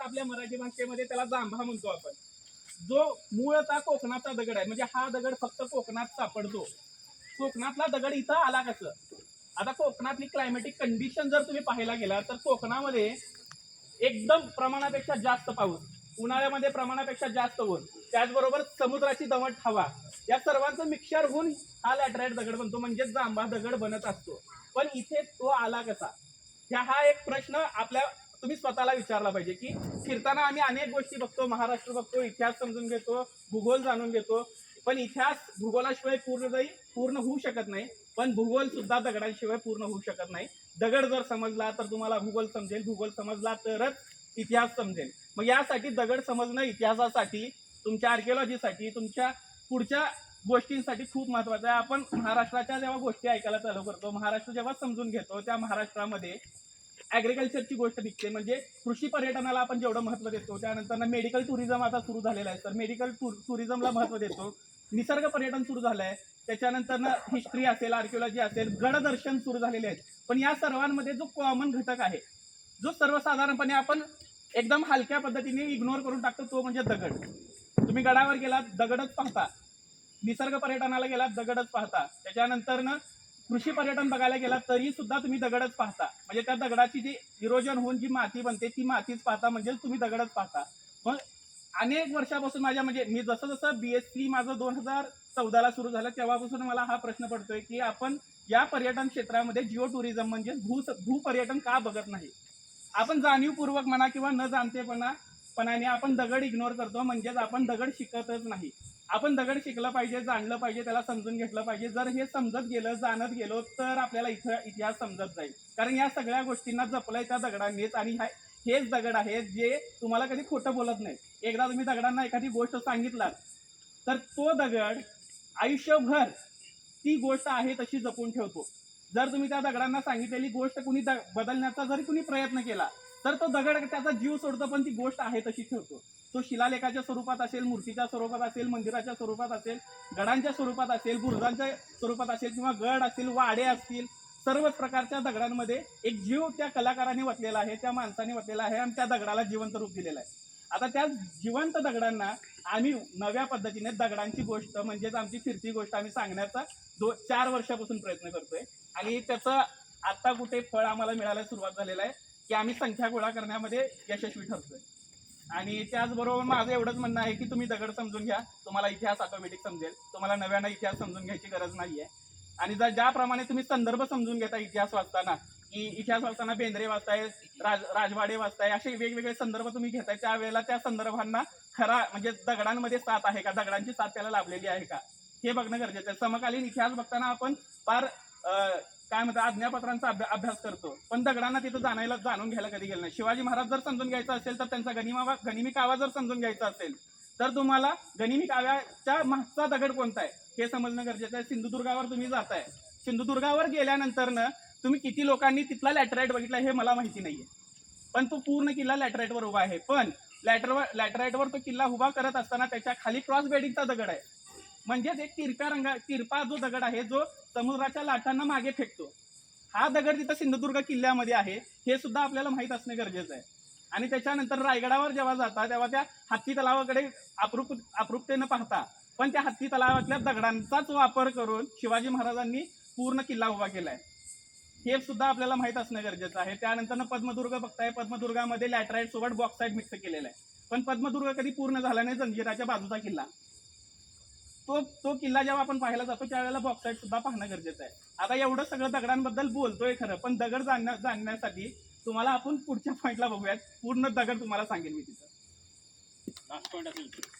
आपल्या मराठी भाषेमध्ये त्याला जांभा म्हणतो आपण. जो मूळचा कोकणाचा दगड आहे म्हणजे हा दगड फक्त कोकणात सापडतो. कोकणातला दगड इथं आला कसं? आता कोकणातली क्लायमॅटिक कंडिशन जर तुम्ही पाहायला गेला तर कोकणामध्ये एकदम प्रमाणापेक्षा जास्त पाऊस उन्हाळ्यामध्ये प्रमाणापेक्षा जास्त ऊन त्याचबरोबर समुद्राची दमट हवा या सर्वांचं मिक्सर होऊन हा लॅटराईट दगड बनतो म्हणजे जांभा दगड बनत असतो. पण इथे तो आला कसा? ह्या हा एक प्रश्न आपल्या तुम्ही स्वतःला विचारला पाहिजे की फिरताना आम्ही अनेक गोष्टी बघतो महाराष्ट्र बघतो इतिहास समजून घेतो भूगोल जाणून घेतो. पण इतिहास भूगोलाशिवाय पूर्ण जाई पूर्ण होऊ शकत नाही. पण भूगोल सुद्धा दगडांशिवाय पूर्ण होऊ शकत नाही. दगड जर समजला तर तुम्हाला भूगोल समजेल भूगोल समजला तरच इतिहास समजेल. मग यासाठी दगड समजणं इतिहासासाठी तुमच्या आर्किओलॉजीसाठी तुमच्या पुढच्या गोष्टींसाठी खूप महत्वाचं आहे. आपण महाराष्ट्राच्या जेव्हा गोष्टी ऐकायला चालू करतो महाराष्ट्र जेव्हा समजून घेतो त्या महाराष्ट्रामध्ये ॲग्रिकल्चरची गोष्ट निघते. म्हणजे कृषी पर्यटनाला आपण जेवढं महत्त्व देतो त्यानंतर मेडिकल टुरिझम आता सुरू झालेला आहे. तर मेडिकल टूर टुरिझमला महत्त्व देतो. निसर्ग पर्यटन सुरू झालं आहे त्याच्यानंतर हिस्ट्री असेल आर्किओलॉजी असेल गडदर्शन सुरू झालेले आहेत. पण या सर्वांमध्ये जो कॉमन घटक आहे जो सर्वसाधारणपणे आपण एकदम हलक्या पद्धतीने इग्नोर करून टाकतो तो म्हणजे दगड. तुम्ही गडावर गेलात दगडच पाहता. निसर्ग पर्यटनाला गेलात दगडच पाहता. त्याच्यानंतर ना कृषी पर्यटन बघायला गेला तरी सुद्धा तुम्ही दगडच पाहता. म्हणजे त्या दगडाची जी इरोजन होऊन जी माती बनते ती मातीच पाहता म्हणजे तुम्ही दगडच पाहता. मग अनेक वर्षापासून माझ्या म्हणजे मी जसं जसं बी एस सी माझं दोन हजार चौदाला सुरू झालं तेव्हापासून मला हा प्रश्न पडतोय की आपण या पर्यटन क्षेत्रामध्ये जिओ टुरिझम म्हणजे भू भू पर्यटन का बघत नाही? आपण जाणीवपूर्वक म्हणा किंवा न जाणतेपणा पणाने आपण दगड इग्नोर करतो म्हणजेच आपण दगड शिकतच नाही. आपण दगड शिकलं पाहिजे जाणलं पाहिजे त्याला समजून घेतलं पाहिजे. जर हे समजत गेलं जाणत गेलो तर आपल्याला इथं इतिहास समजत जाईल. कारण या सगळ्या गोष्टींना जपलंय त्या दगडांनीच आणि ह्या- हेच दगड आहेत जे तुम्हाला कधी खोटं बोलत नाही एकदा तुम्ही दगडांना एखादी गोष्ट सांगितलात तर तो दगड आयुष्यभर ती गोष्ट आहे तशी जपून ठेवतो. जर तुम्ही त्या दगडांना सांगितलेली गोष्ट कुणी द- बदलण्याचा जरी कुणी प्रयत्न केला तर तो दगड त्याचा जीव सोडतो पण ती गोष्ट आहे तशी ठेवतो. तो शिलालेखाच्या स्वरूपात असेल मूर्तीच्या स्वरूपात असेल मंदिराच्या स्वरूपात असेल गडांच्या स्वरूपात असेल बुरुजांच्या स्वरूपात असेल किंवा गड असतील वाडे असतील सर्वच प्रकारच्या दगडांमध्ये एक जीव त्या कलाकाराने वतलेला आहे त्या माणसाने वतलेला आहे आणि त्या दगडाला जिवंत रूप दिलेलं आहे. आता त्या जिवंत दगडांना आम्ही नव्या पद्धतीने दगडांची गोष्ट म्हणजेच आमची फिरती गोष्ट आम्ही सांगण्याचा दो चार वर्षापासून प्रयत्न करतोय. आणि त्याचं आता कुठे फळ आम्हाला मिळायला सुरुवात झालेलं आहे की आम्ही संख्या गोळा करण्यामध्ये यशस्वी ठरतोय. आणि त्याचबरोबर माझं एवढंच म्हणणं आहे की तुम्ही दगड समजून घ्या. तुम्हाला इतिहास ऑटोमॅटिक समजेल. तुम्हाला नव्यानं इतिहास समजून घ्यायची गरज नाहीये. आणि जर ज्याप्रमाणे तुम्ही संदर्भ समजून घेता इतिहास वाचताना की इतिहास वाचताना बेंद्रे वाचताय राज राजवाडे वाचताय असे वेगवेगळे संदर्भ तुम्ही घेताय त्यावेळेला त्या संदर्भांना खरा म्हणजे दगडांमध्ये साथ आहे का? दगडांची साथ त्याला लाभलेली आहे का? हे बघणं गरजेचं आहे. समकालीन इतिहास बघताना आपण फार अं, काय म्हणतात आज्ञापत्रांचा अभ्या- अभ्यास करतो. पण दगडांना तिथं जाणायला जाणून घ्यायला कधी गेलं नाही. शिवाजी महाराज जर समजून घ्यायचं असेल तर त्यांचा गनिमावा गनिमी कावा जर समजून घ्यायचा असेल तर तुम्हाला गनिमी काव्याच्या मागचा दगड कोणता आहे? हे समजणं गरजेचं आहे. सिंधुदुर्गावर तुम्ही जाताय. सिंधुदुर्गावर गेल्यानंतर तुम्ही किती लोकांनी तिथला लॅटराईट बघितला हे मला माहिती नाहीये. पण तो पूर्ण किल्ला लॅटराईटवर उभा आहे. पण लॅटरवर लॅटराईटवर तो किल्ला उभा करत असताना त्याच्याखाली क्रॉस बेडिंगचा दगड आहे. म्हणजेच एक तिरप्या रंगा तिरपा जो दगड आहे जो समुद्राच्या लाटांना मागे फेकतो. हा दगड तिथं सिंधुदुर्ग किल्ल्यामध्ये आहे हे सुद्धा आपल्याला माहीत असणे गरजेचं आहे. आणि त्याच्यानंतर रायगडावर जेव्हा जाता तेव्हा त्या हत्ती तलावाकडे अप्रूप अप्रूपतेनं पाहता. पण त्या हत्ती तलावातल्या दगडांचाच वापर करून शिवाजी महाराजांनी पूर्ण किल्ला उभा केलाय. हे सुद्धा आपल्याला माहीत असणं गरजेचं आहे. त्यानंतर पद्मदुर्ग बघताय. पद्मदुर्गामध्ये लॅटराईट सोबत बॉक्साईड मिक्स केलेला आहे. पण पद्मदुर्ग कधी पूर्ण झाला नाही जंजिराच्या बाजूचा किल्ला. तो तो किल्ला जेव्हा आपण पाहायला जातो त्यावेळेला बॉक्साईट सुद्धा पाहणं गरजेचं आहे. आता एवढं सगळं दगडांबद्दल बोलतोय खरं पण दगड जाणण्या जाणण्यासाठी तुम्हाला आपण पुढच्या पॉईंटला बघूयात. पूर्ण दगड तुम्हाला सांगेन मी तिथं. लास्ट पॉईंट असेल.